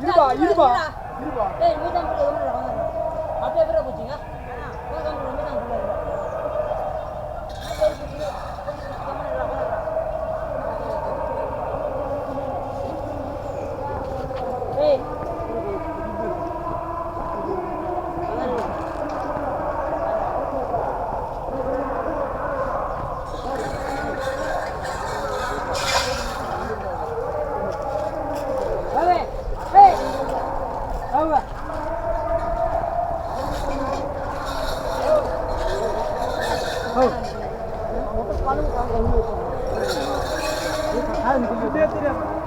இருபா இருபா இருபா ஏய் நூத்தம்பது 아유.